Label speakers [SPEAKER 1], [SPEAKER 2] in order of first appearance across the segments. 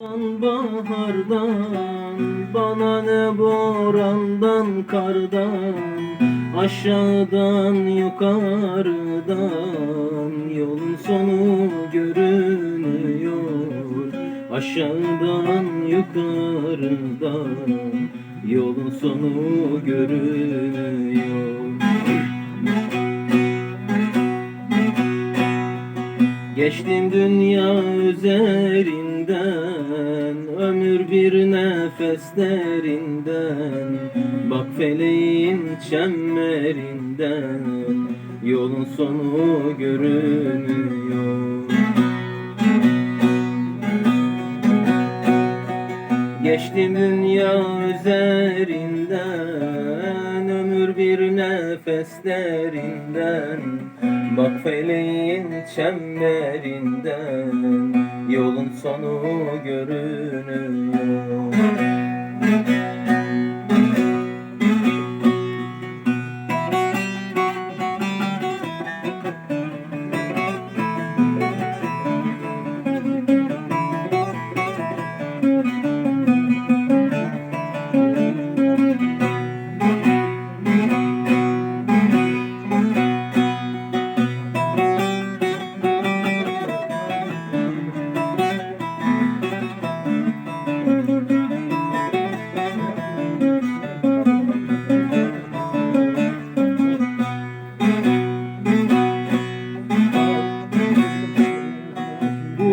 [SPEAKER 1] Bahardan bana ne borandan kardan aşağıdan yukarıdan yolun sonu görünüyor. Aşağıdan yukarıdan yolun sonu görünüyor Geçtim dünya üzerinden Ömür bir nefes derinden Bak feleğin çemberinden Yolun sonu görünüyor. Geçtim dünya üzerinden bir nefes derinden Bak feleğin çemberinden Yolun sonu görünüyor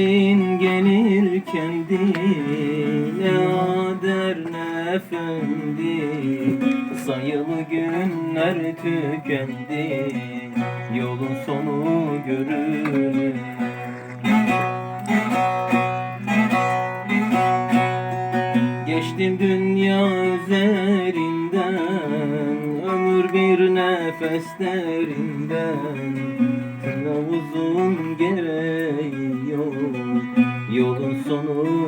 [SPEAKER 1] Azrail'in gelir kendine ader ne efendi. Sayılı günler tükendi Yolun sonu görünür Geçtim dünya üzerinden Ömür bir nefes derinden